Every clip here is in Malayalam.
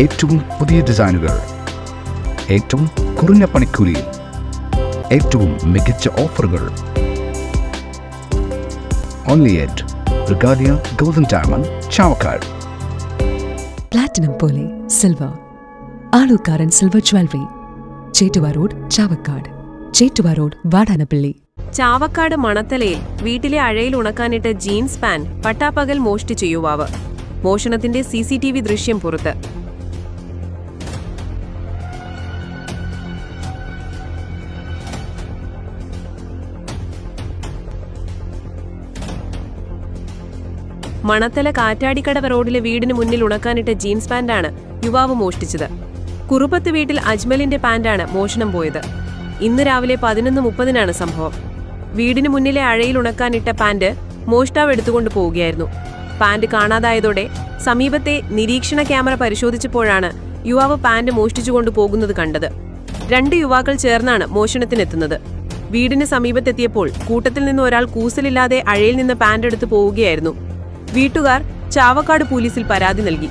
ഏറ്റവും പുതിയ ഡിസൈനുകൾ ഏറ്റവും കുറഞ്ഞ പണിക്കൂലിയിൽ ഏറ്റവും മികച്ച ഓഫറുകൾ. Only at Regalia golden diamond Chavakkad platinum പോലെ silver Alukkaran silver jewellery Chettuva road Chavakkad Chettuva road Vadanappally. Chavakkad മണത്തലയിൽ വീട്ടിലെ അഴയിൽ ഉണക്കാനിട്ട ജീൻസ് പാൻ പട്ടാപ്പകൽ മോഷ്ടിച്ച യുവാവ്. മോഷണത്തിന്റെ സി സി ടി വി ദൃശ്യം പുറത്ത്. മണത്തല കാറ്റാടിക്കടവ് റോഡിലെ വീടിന് മുന്നിൽ ഉണക്കാനിട്ട ജീൻസ് പാന്റാണ് യുവാവ് മോഷ്ടിച്ചത്. കുറുപ്പത്ത് വീട്ടിൽ അജ്മലിന്റെ പാന്റാണ് മോഷണം പോയത്. ഇന്ന് രാവിലെ പതിനൊന്ന് മുപ്പതിനാണ് സംഭവം. വീടിന് മുന്നിലെ അഴയിൽ ഉണക്കാനിട്ട പാന്റ് മോഷ്ടാവ് എടുത്തുകൊണ്ട് പോവുകയായിരുന്നു. പാന്റ് കാണാതായതോടെ സമീപത്തെ നിരീക്ഷണ ക്യാമറ പരിശോധിച്ചപ്പോഴാണ് യുവാവ് പാന്റ് മോഷ്ടിച്ചുകൊണ്ട് പോകുന്നത് കണ്ടത്. രണ്ട് യുവാക്കൾ ചേർന്നാണ് മോഷണത്തിനെത്തുന്നത്. വീടിന് സമീപത്തെത്തിയപ്പോൾ കൂട്ടത്തിൽ നിന്ന് ഒരാൾ കൂസലില്ലാതെ അഴയിൽ നിന്ന് പാന്റ് എടുത്ത് പോവുകയായിരുന്നു. വീട്ടുകാർ ചാവക്കാട് പോലീസിൽ പരാതി നൽകി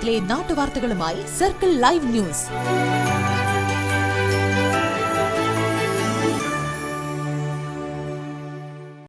മണ്ഡലത്തിലെ നാട്ടുവാർത്തകളുമായി സർക്കിൾ ലൈവ് ന്യൂസ്.